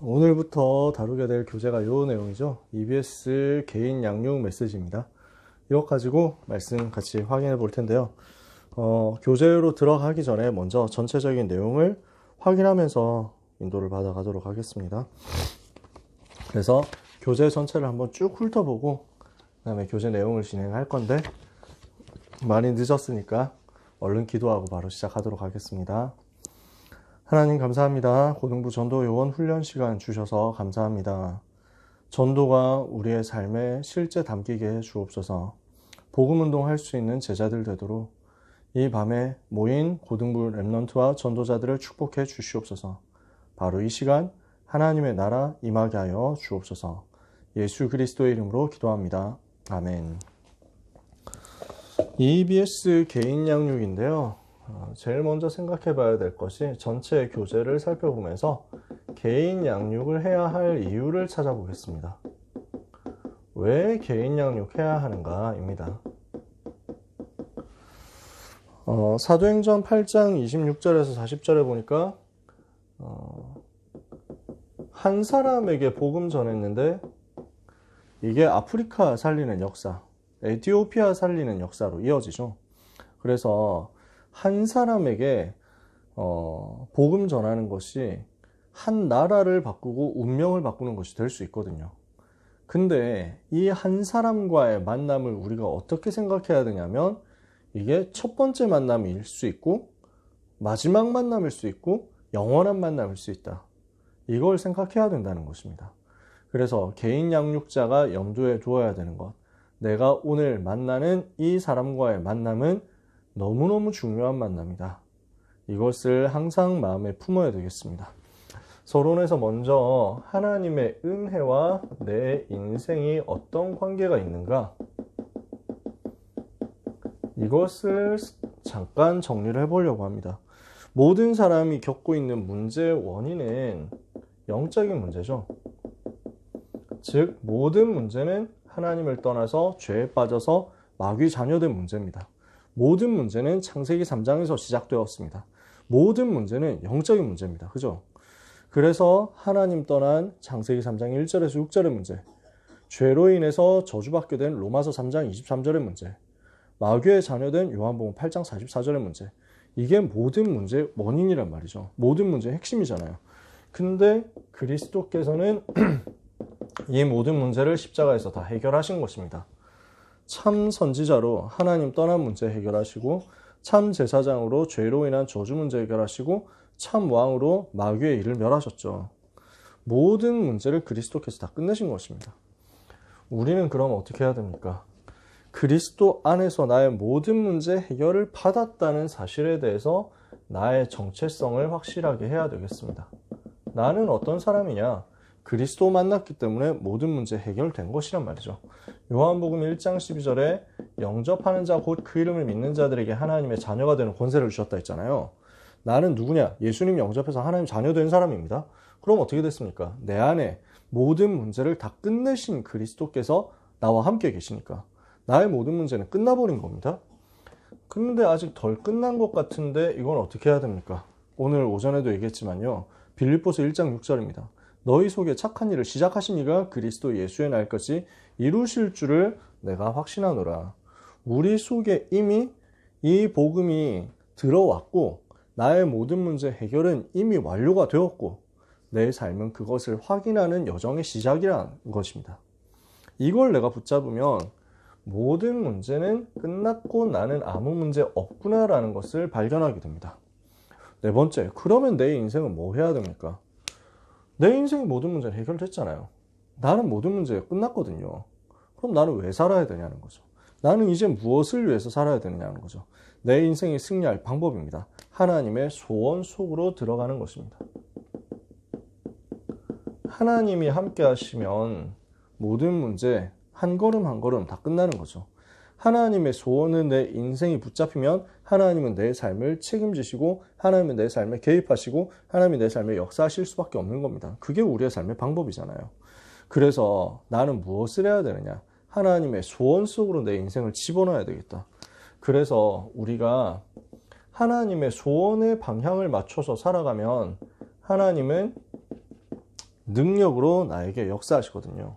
오늘부터 다루게 될 교재가 요 내용이죠. EBS 개인 양육 메시지입니다. 이거 가지고 말씀 같이 확인해 볼 텐데요. 어, 교재로 들어가기 전에 먼저 전체적인 내용을 확인하면서 인도를 받아가도록 하겠습니다. 그래서 교재 전체를 한번 쭉 훑어보고 그 다음에 교재 내용을 진행할 건데 많이 늦었으니까 얼른 기도하고 바로 시작하도록 하겠습니다. 하나님 감사합니다. 고등부 전도 요원 훈련 시간 주셔서 감사합니다. 전도가 우리의 삶에 실제 담기게 해 주옵소서. 복음 운동할 수 있는 제자들 되도록 이 밤에 모인 고등부 랩넌트와 전도자들을 축복해 주시옵소서. 바로 이 시간 하나님의 나라 임하게 하여 주옵소서. 예수 그리스도의 이름으로 기도합니다. 아멘. EBS 개인 양육인데요. 어, 제일 먼저 생각해 봐야 될 것이 전체 교재를 살펴보면서 개인 양육을 해야 할 이유를 찾아보겠습니다. 왜 개인 양육해야 하는가입니다. 어, 사도행전 8장 26절에서 40절에 보니까 어, 한 사람에게 복음 전했는데 이게 아프리카 살리는 역사, 에티오피아 살리는 역사로 이어지죠. 그래서 한 사람에게 어, 복음 전하는 것이 한 나라를 바꾸고 운명을 바꾸는 것이 될 수 있거든요. 근데 이 한 사람과의 만남을 우리가 어떻게 생각해야 되냐면 이게 첫 번째 만남일 수 있고 마지막 만남일 수 있고 영원한 만남일 수 있다. 이걸 생각해야 된다는 것입니다. 그래서 개인 양육자가 염두에 두어야 되는 것. 내가 오늘 만나는 이 사람과의 만남은 너무너무 중요한 만남이다. 이것을 항상 마음에 품어야 되겠습니다. 서론에서 먼저 하나님의 은혜와 내 인생이 어떤 관계가 있는가? 이것을 잠깐 정리를 해보려고 합니다. 모든 사람이 겪고 있는 문제의 원인은 영적인 문제죠. 즉, 모든 문제는 하나님을 떠나서 죄에 빠져서 마귀 자녀된 문제입니다. 모든 문제는 창세기 3장에서 시작되었습니다. 모든 문제는 영적인 문제입니다. 그죠? 그래서 하나님 떠난 창세기 3장 1절에서 6절의 문제, 죄로 인해서 저주받게 된 로마서 3장 23절의 문제, 마귀의 자녀된 요한복음 8장 44절의 문제, 이게 모든 문제의 원인이란 말이죠. 모든 문제의 핵심이잖아요. 근데 그리스도께서는 이 모든 문제를 십자가에서 다 해결하신 것입니다. 참 선지자로 하나님 떠난 문제 해결하시고 참 제사장으로 죄로 인한 저주 문제 해결하시고 참 왕으로 마귀의 일을 멸하셨죠. 모든 문제를 그리스도께서 다 끝내신 것입니다. 우리는 그럼 어떻게 해야 됩니까? 그리스도 안에서 나의 모든 문제 해결을 받았다는 사실에 대해서 나의 정체성을 확실하게 해야 되겠습니다. 나는 어떤 사람이냐? 그리스도 만났기 때문에 모든 문제 해결된 것이란 말이죠. 요한복음 1장 12절에 영접하는 자 곧 그 이름을 믿는 자들에게 하나님의 자녀가 되는 권세를 주셨다 했잖아요. 나는 누구냐? 예수님 영접해서 하나님 자녀 된 사람입니다. 그럼 어떻게 됐습니까? 내 안에 모든 문제를 다 끝내신 그리스도께서 나와 함께 계시니까 나의 모든 문제는 끝나버린 겁니다. 그런데 아직 덜 끝난 것 같은데 이건 어떻게 해야 됩니까? 오늘 오전에도 얘기했지만요. 빌립보서 1장 6절입니다. 너희 속에 착한 일을 시작하신 이가 그리스도 예수의 날것이 이루실 줄을 내가 확신하노라. 우리 속에 이미 이 복음이 들어왔고 나의 모든 문제 해결은 이미 완료가 되었고 내 삶은 그것을 확인하는 여정의 시작이라는 것입니다. 이걸 내가 붙잡으면 모든 문제는 끝났고 나는 아무 문제 없구나라는 것을 발견하게 됩니다. 네 번째, 그러면 내 인생은 뭐 해야 됩니까? 내 인생의 모든 문제는 해결됐잖아요. 나는 모든 문제가 끝났거든요. 그럼 나는 왜 살아야 되냐는 거죠. 나는 이제 무엇을 위해서 살아야 되느냐는 거죠. 내 인생이 승리할 방법입니다. 하나님의 소원 속으로 들어가는 것입니다. 하나님이 함께 하시면 모든 문제 한 걸음 한 걸음 다 끝나는 거죠. 하나님의 소원은 내 인생이 붙잡히면 하나님은 내 삶을 책임지시고 하나님은 내 삶에 개입하시고 하나님이 내 삶에 역사하실 수밖에 없는 겁니다. 그게 우리의 삶의 방법이잖아요. 그래서 나는 무엇을 해야 되느냐? 하나님의 소원 속으로 내 인생을 집어넣어야 되겠다. 그래서 우리가 하나님의 소원의 방향을 맞춰서 살아가면 하나님은 능력으로 나에게 역사하시거든요.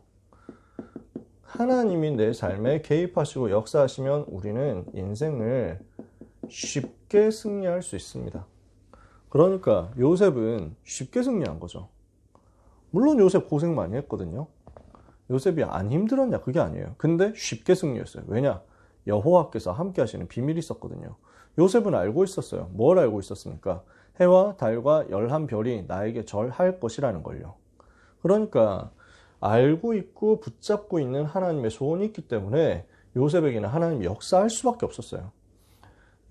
하나님이 내 삶에 개입하시고 역사하시면 우리는 인생을 쉽게 승리할 수 있습니다. 그러니까 요셉은 쉽게 승리한 거죠. 물론 요셉 고생 많이 했거든요. 요셉이 안 힘들었냐? 그게 아니에요. 근데 쉽게 승리했어요. 왜냐? 여호와께서 함께 하시는 비밀이 있었거든요. 요셉은 알고 있었어요. 뭘 알고 있었습니까? 해와 달과 열한 별이 나에게 절할 것이라는 걸요. 그러니까 알고 있고 붙잡고 있는 하나님의 소원이 있기 때문에 요셉에게는 하나님이 역사할 수밖에 없었어요.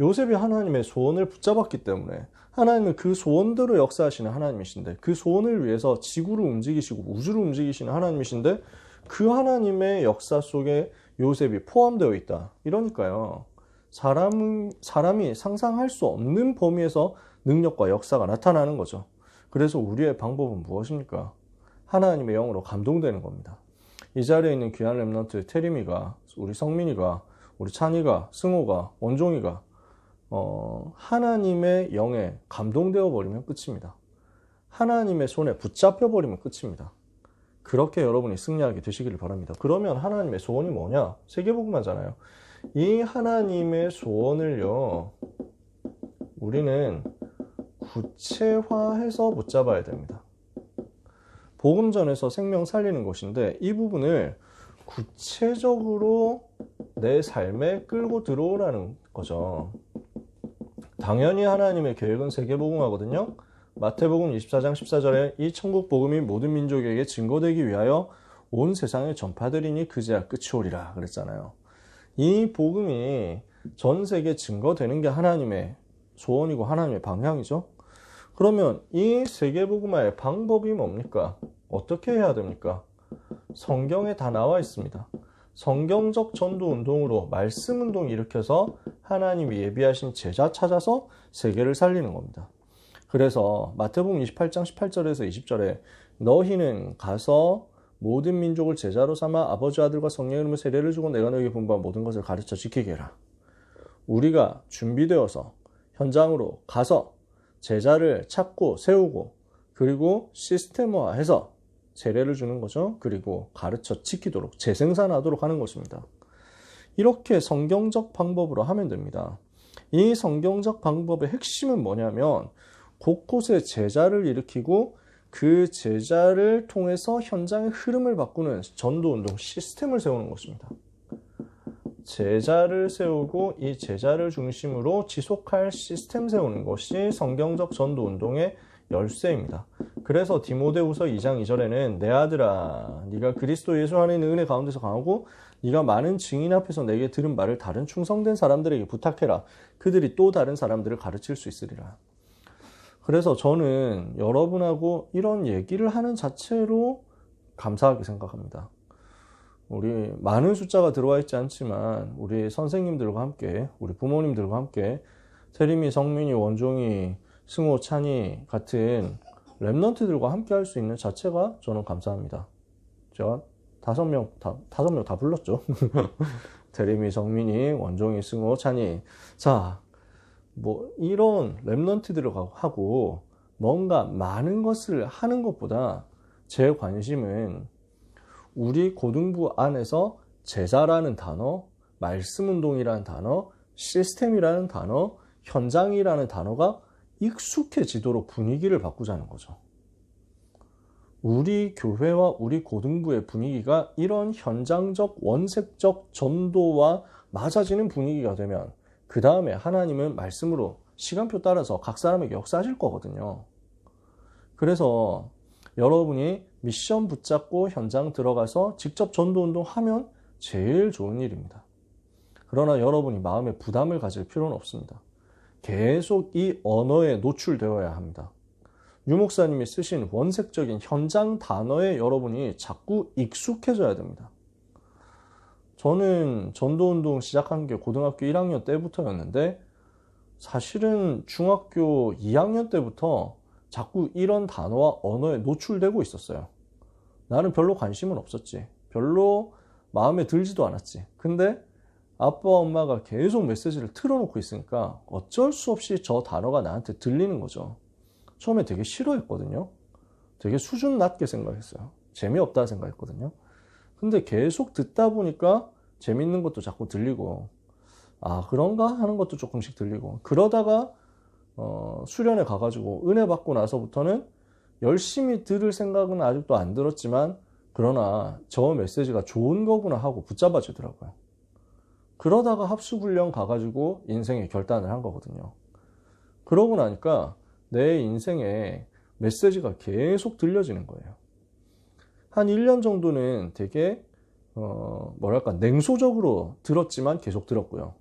요셉이 하나님의 소원을 붙잡았기 때문에 하나님은 그 소원대로 역사하시는 하나님이신데 그 소원을 위해서 지구를 움직이시고 우주를 움직이시는 하나님이신데 그 하나님의 역사 속에 요셉이 포함되어 있다. 이러니까요. 사람, 사람이 상상할 수 없는 범위에서 능력과 역사가 나타나는 거죠. 그래서 우리의 방법은 무엇입니까? 하나님의 영으로 감동되는 겁니다. 이 자리에 있는 귀한 랩런트 테리미가, 우리 성민이가, 우리 찬이가, 승호가, 원종이가 어, 하나님의 영에 감동되어 버리면 끝입니다. 하나님의 손에 붙잡혀 버리면 끝입니다. 그렇게 여러분이 승리하게 되시기를 바랍니다. 그러면 하나님의 소원이 뭐냐? 세계복음하잖아요. 이 하나님의 소원을요, 우리는 구체화해서 붙잡아야 됩니다. 복음전에서 생명 살리는 것인데 이 부분을 구체적으로 내 삶에 끌고 들어오라는 거죠. 당연히 하나님의 계획은 세계 복음하거든요. 마태복음 24장 14절에 이 천국 복음이 모든 민족에게 증거되기 위하여 온 세상에 전파되리니 그제야 끝이 오리라 그랬잖아요. 이 복음이 전 세계 증거되는 게 하나님의 소원이고 하나님의 방향이죠. 그러면 이 세계복음화의 방법이 뭡니까? 어떻게 해야 됩니까? 성경에 다 나와 있습니다. 성경적 전도 운동으로 말씀 운동 일으켜서 하나님이 예비하신 제자 찾아서 세계를 살리는 겁니다. 그래서 마태복음 28장 18절에서 20절에 너희는 가서 모든 민족을 제자로 삼아 아버지 아들과 성령의 이름으로 세례를 주고 내가 너에게 분부한 모든 것을 가르쳐 지키게 해라. 우리가 준비되어서 현장으로 가서 제자를 찾고 세우고 그리고 시스템화해서 세례를 주는 거죠. 그리고 가르쳐 지키도록 재생산하도록 하는 것입니다. 이렇게 성경적 방법으로 하면 됩니다. 이 성경적 방법의 핵심은 뭐냐면 곳곳에 제자를 일으키고 그 제자를 통해서 현장의 흐름을 바꾸는 전도운동 시스템을 세우는 것입니다. 제자를 세우고 이 제자를 중심으로 지속할 시스템 세우는 것이 성경적 전도 운동의 열쇠입니다. 그래서 디모데후서 2장 2절에는 내 아들아 네가 그리스도 예수 안에 있는 은혜 가운데서 강하고 네가 많은 증인 앞에서 내게 들은 말을 다른 충성된 사람들에게 부탁해라. 그들이 또 다른 사람들을 가르칠 수 있으리라. 그래서 저는 여러분하고 이런 얘기를 하는 자체로 감사하게 생각합니다. 우리 많은 숫자가 들어와 있지 않지만 우리 선생님들과 함께 우리 부모님들과 함께 세림이, 성민이, 원종이, 승호, 찬이 같은 랩런트들과 함께 할 수 있는 자체가 저는 감사합니다. 제가 다섯 명 다, 다섯 명 다 불렀죠. 대림이, 정민이, 원종이, 승호, 찬이. 자, 뭐, 이런 랩런트들을 하고 뭔가 많은 것을 하는 것보다 제 관심은 우리 고등부 안에서 제자라는 단어, 말씀운동이라는 단어, 시스템이라는 단어, 현장이라는 단어가 익숙해지도록 분위기를 바꾸자는 거죠. 우리 교회와 우리 고등부의 분위기가 이런 현장적 원색적 전도와 맞아지는 분위기가 되면 그 다음에 하나님은 말씀으로 시간표 따라서 각 사람에게 역사하실 거거든요. 그래서 여러분이 미션 붙잡고 현장 들어가서 직접 전도 운동하면 제일 좋은 일입니다. 그러나 여러분이 마음에 부담을 가질 필요는 없습니다. 계속 이 언어에 노출되어야 합니다. 유 목사님이 쓰신 원색적인 현장 단어에 여러분이 자꾸 익숙해져야 됩니다. 저는 전도운동 시작한 게 고등학교 1학년 때부터였는데 사실은 중학교 2학년 때부터 자꾸 이런 단어와 언어에 노출되고 있었어요. 나는 별로 관심은 없었지. 별로 마음에 들지도 않았지. 근데 아빠 엄마가 계속 메시지를 틀어놓고 있으니까 어쩔 수 없이 저 단어가 나한테 들리는 거죠. 처음에 되게 싫어했거든요. 되게 수준 낮게 생각했어요. 재미없다 생각했거든요. 근데 계속 듣다 보니까 재밌는 것도 자꾸 들리고, 아, 그런가? 하는 것도 조금씩 들리고, 그러다가, 어, 수련회 가가지고 은혜 받고 나서부터는 열심히 들을 생각은 아직도 안 들었지만, 그러나 저 메시지가 좋은 거구나 하고 붙잡아주더라고요. 그러다가 합수훈련 가가지고 인생의 결단을 한 거거든요. 그러고 나니까 내 인생에 메시지가 계속 들려지는 거예요. 한 1년 정도는 되게, 어, 뭐랄까, 냉소적으로 들었지만 계속 들었고요.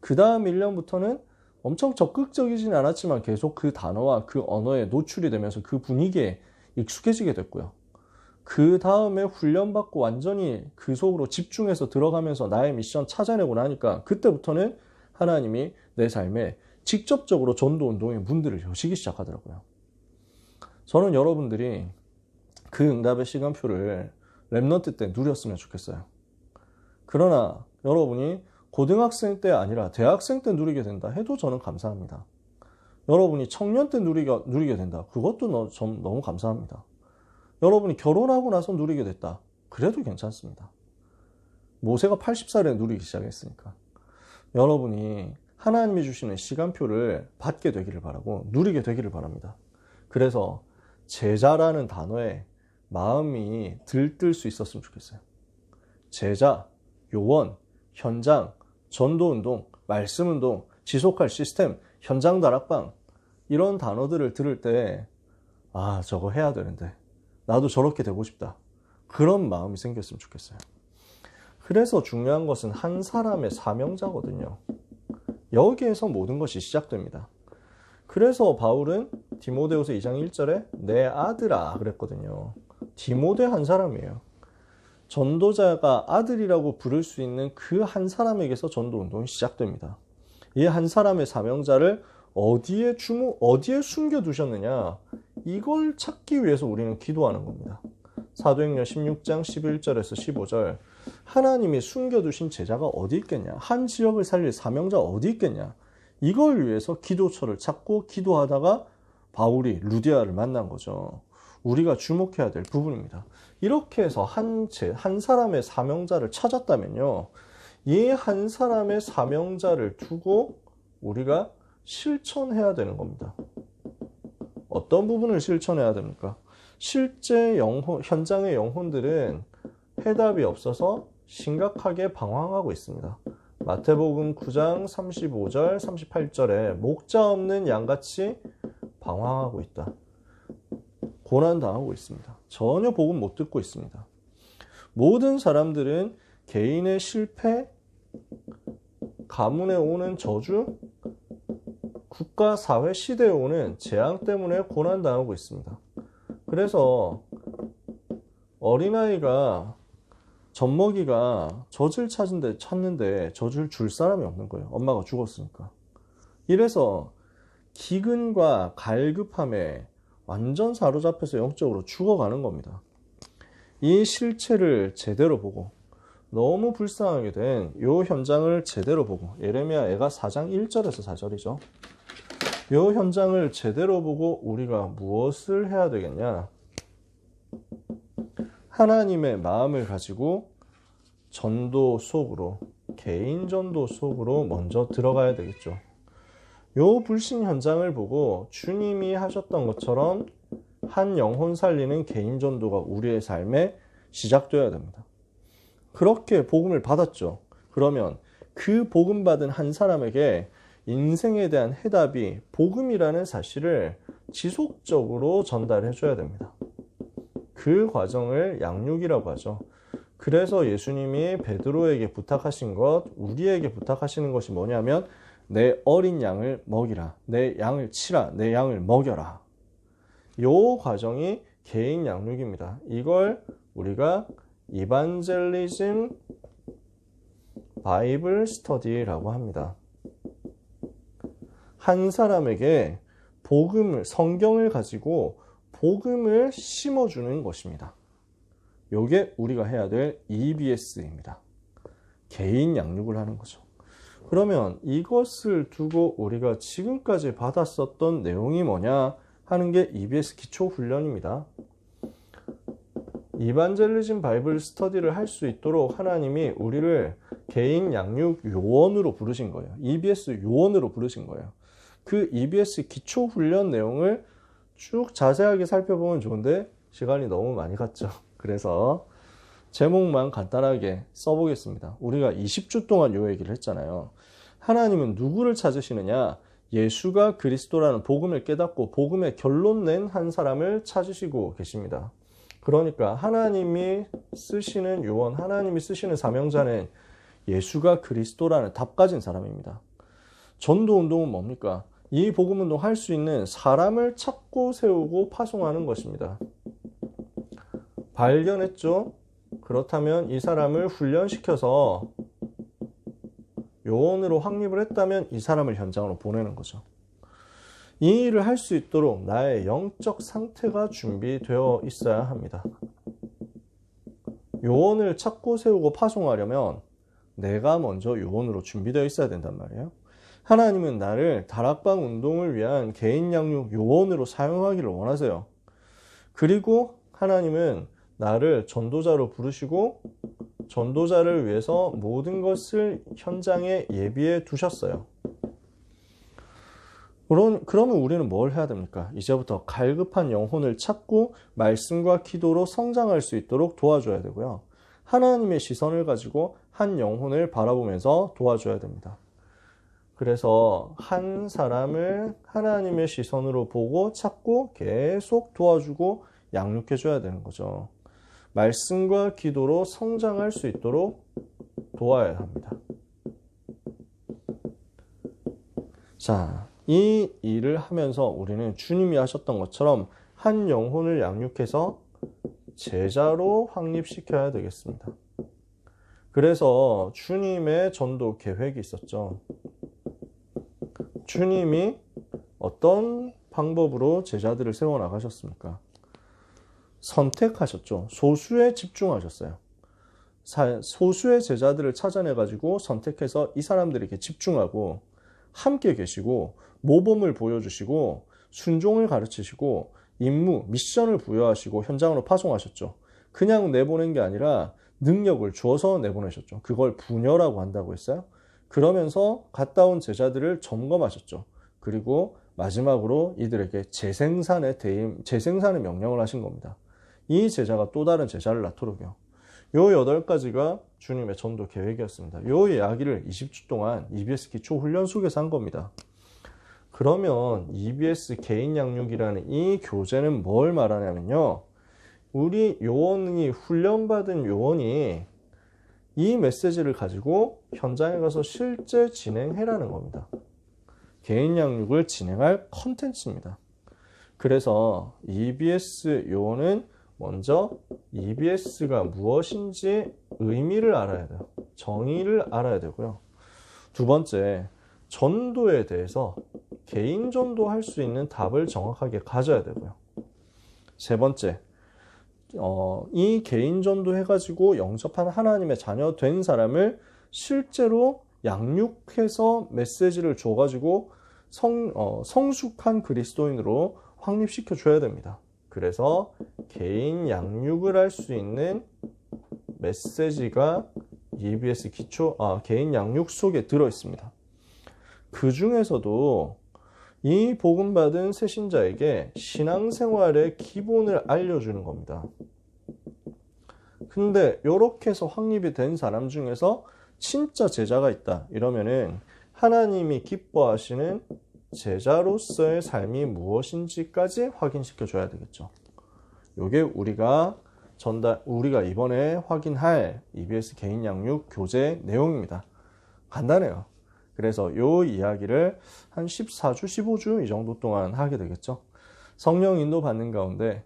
그 다음 1년부터는 엄청 적극적이진 않았지만 계속 그 단어와 그 언어에 노출이 되면서 그 분위기에 익숙해지게 됐고요. 그 다음에 훈련받고 완전히 그 속으로 집중해서 들어가면서 나의 미션 찾아내고 나니까 그때부터는 하나님이 내 삶에 직접적으로 전도 운동의 문들을 여시기 시작하더라고요. 저는 여러분들이 그 응답의 시간표를 랩넌트 때 누렸으면 좋겠어요. 그러나 여러분이 고등학생 때 아니라 대학생 때 누리게 된다 해도 저는 감사합니다. 여러분이 청년 때 누리게, 누리게 된다. 그것도 좀 너무 감사합니다. 여러분이 결혼하고 나서 누리게 됐다. 그래도 괜찮습니다. 모세가 80살에 누리기 시작했으니까. 여러분이 하나님이 주시는 시간표를 받게 되기를 바라고 누리게 되기를 바랍니다. 그래서 제자라는 단어에 마음이 들뜰 수 있었으면 좋겠어요. 제자, 요원, 현장, 전도운동, 말씀운동, 지속할 시스템, 현장 다락방 이런 단어들을 들을 때 아, 저거 해야 되는데 나도 저렇게 되고 싶다. 그런 마음이 생겼으면 좋겠어요. 그래서 중요한 것은 한 사람의 사명자거든요. 여기에서 모든 것이 시작됩니다. 그래서 바울은 디모데후서 2장 1절에 내 아들아 그랬거든요. 디모데 한 사람이에요. 전도자가 아들이라고 부를 수 있는 그 한 사람에게서 전도 운동이 시작됩니다. 이 한 사람의 사명자를 어디에 주목, 어디에 숨겨 두셨느냐? 이걸 찾기 위해서 우리는 기도하는 겁니다. 사도행전 16장 11절에서 15절. 하나님이 숨겨 두신 제자가 어디 있겠냐? 한 지역을 살릴 사명자 어디 있겠냐? 이걸 위해서 기도처를 찾고 기도하다가 바울이 루디아를 만난 거죠. 우리가 주목해야 될 부분입니다. 이렇게 해서 한, 제, 한 사람의 사명자를 찾았다면요. 이 한 사람의 사명자를 두고 우리가 실천해야 되는 겁니다. 어떤 부분을 실천해야 됩니까? 실제 영혼, 현장의 영혼들은 해답이 없어서 심각하게 방황하고 있습니다. 마태복음 9장 35절, 38절에 목자 없는 양같이 방황하고 있다. 고난당하고 있습니다. 전혀 복음 못 듣고 있습니다. 모든 사람들은 개인의 실패, 가문에 오는 저주, 국가, 사회, 시대에 오는 재앙 때문에 고난당하고 있습니다. 그래서 어린아이가 젖먹이가 젖을 찾은데 찾는데 젖을 줄 사람이 없는 거예요. 엄마가 죽었으니까. 이래서 기근과 갈급함에 완전 사로잡혀서 영적으로 죽어가는 겁니다. 이 실체를 제대로 보고 너무 불쌍하게 된이 현장을 제대로 보고 예레미야 애가 4장 1절에서 4절이죠. 이 현장을 제대로 보고 우리가 무엇을 해야 되겠냐? 하나님의 마음을 가지고 전도 속으로, 개인 전도 속으로 먼저 들어가야 되겠죠. 요 불신 현장을 보고 주님이 하셨던 것처럼 한 영혼 살리는 개인 전도가 우리의 삶에 시작되어야 됩니다. 그렇게 복음을 받았죠. 그러면 그 복음 받은 한 사람에게 인생에 대한 해답이 복음이라는 사실을 지속적으로 전달해 줘야 됩니다. 그 과정을 양육이라고 하죠. 그래서 예수님이 베드로에게 부탁하신 것, 우리에게 부탁하시는 것이 뭐냐면 내 어린 양을 먹이라, 내 양을 치라, 내 양을 먹여라. 요 과정이 개인 양육입니다. 이걸 우리가 이반젤리즘 바이블 스터디라고 합니다. 한 사람에게 복음을, 성경을 가지고 복음을 심어주는 것입니다. 요게 우리가 해야 될 EBS입니다. 개인 양육을 하는 거죠. 그러면 이것을 두고 우리가 지금까지 받았었던 내용이 뭐냐? 하는 게 EBS 기초 훈련입니다. 이반젤리즘 바이블 스터디를 할 수 있도록 하나님이 우리를 개인 양육 요원으로 부르신 거예요. EBS 요원으로 부르신 거예요. 그 EBS 기초 훈련 내용을 쭉 자세하게 살펴보면 좋은데 시간이 너무 많이 갔죠. 그래서 제목만 간단하게 써보겠습니다. 우리가 20주 동안 요 얘기를 했잖아요. 하나님은 누구를 찾으시느냐? 예수가 그리스도라는 복음을 깨닫고 복음의 결론 낸 한 사람을 찾으시고 계십니다. 그러니까 하나님이 쓰시는 요원, 하나님이 쓰시는 사명자는 예수가 그리스도라는 답 가진 사람입니다. 전도 운동은 뭡니까? 이 복음 운동 할 수 있는 사람을 찾고 세우고 파송하는 것입니다. 발견했죠? 그렇다면 이 사람을 훈련시켜서 요원으로 확립을 했다면 이 사람을 현장으로 보내는 거죠. 이 일을 할 수 있도록 나의 영적 상태가 준비되어 있어야 합니다. 요원을 찾고 세우고 파송하려면 내가 먼저 요원으로 준비되어 있어야 된단 말이에요. 하나님은 나를 다락방 운동을 위한 개인 양육 요원으로 사용하기를 원하세요. 그리고 하나님은 나를 전도자로 부르시고 전도자를 위해서 모든 것을 현장에 예비해 두셨어요. 그런, 그러면 우리는 뭘 해야 됩니까? 이제부터 갈급한 영혼을 찾고 말씀과 기도로 성장할 수 있도록 도와줘야 되고요. 하나님의 시선을 가지고 한 영혼을 바라보면서 도와줘야 됩니다. 그래서 한 사람을 하나님의 시선으로 보고 찾고 계속 도와주고 양육해줘야 되는 거죠. 말씀과 기도로 성장할 수 있도록 도와야 합니다. 자, 이 일을 하면서 우리는 주님이 하셨던 것처럼 한 영혼을 양육해서 제자로 확립시켜야 되겠습니다. 그래서 주님의 전도 계획이 있었죠. 주님이 어떤 방법으로 제자들을 세워 나가셨습니까? 선택하셨죠. 소수에 집중하셨어요. 소수의 제자들을 찾아내가지고 선택해서 이 사람들에게 집중하고 함께 계시고 모범을 보여주시고 순종을 가르치시고 임무, 미션을 부여하시고 현장으로 파송하셨죠. 그냥 내보낸 게 아니라 능력을 주어서 내보내셨죠. 그걸 분열라고 한다고 했어요. 그러면서 갔다 온 제자들을 점검하셨죠. 그리고 마지막으로 이들에게 재생산의 대임, 재생산의 명령을 하신 겁니다. 이 제자가 또 다른 제자를 낳도록요. 요 여덟 가지가 주님의 전도 계획이었습니다. 요 이야기를 20주 동안 EBS 기초 훈련 속에서 한 겁니다. 그러면 EBS 개인 양육이라는 이 교재는 뭘 말하냐면요. 우리 요원이 훈련받은 요원이 이 메시지를 가지고 현장에 가서 실제 진행해라는 겁니다. 개인 양육을 진행할 컨텐츠입니다. 그래서 EBS 요원은 먼저 EBS가 무엇인지 의미를 알아야 돼요. 정의를 알아야 되고요. 두 번째, 전도에 대해서 개인 전도할 수 있는 답을 정확하게 가져야 되고요. 세 번째, 어, 이 개인 전도 해가지고 영접한 하나님의 자녀 된 사람을 실제로 양육해서 메시지를 줘가지고 성, 어, 성숙한 그리스도인으로 확립시켜 줘야 됩니다. 그래서 개인 양육을 할 수 있는 메시지가 EBS 기초, 아, 개인 양육 속에 들어 있습니다. 그 중에서도 이 복음받은 새신자에게 신앙생활의 기본을 알려주는 겁니다. 근데 이렇게 해서 확립이 된 사람 중에서 진짜 제자가 있다 이러면은 하나님이 기뻐하시는 제자로서의 삶이 무엇인지까지 확인시켜 줘야 되겠죠. 이게 우리가 전달 우리가 이번에 확인할 EBS 개인 양육 교재 내용입니다. 간단해요. 그래서 이 이야기를 한 14주, 15주 이 정도 동안 하게 되겠죠. 성령 인도 받는 가운데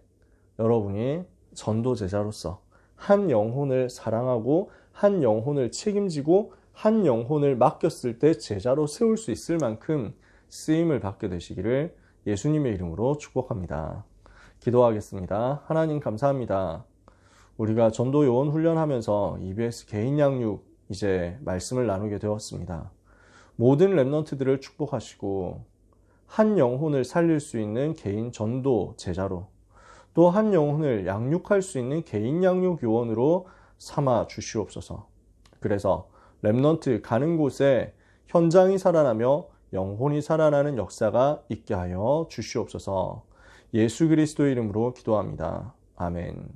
여러분이 전도 제자로서 한 영혼을 사랑하고 한 영혼을 책임지고 한 영혼을 맡겼을 때 제자로 세울 수 있을 만큼 쓰임을 받게 되시기를 예수님의 이름으로 축복합니다. 기도하겠습니다. 하나님 감사합니다. 우리가 전도 요원 훈련하면서 EBS 개인 양육 이제 말씀을 나누게 되었습니다. 모든 랩런트들을 축복하시고 한 영혼을 살릴 수 있는 개인 전도 제자로 또 한 영혼을 양육할 수 있는 개인 양육 요원으로 삼아 주시옵소서. 그래서 렘넌트 가는 곳에 현장이 살아나며 영혼이 살아나는 역사가 있게 하여 주시옵소서. 예수 그리스도의 이름으로 기도합니다. 아멘.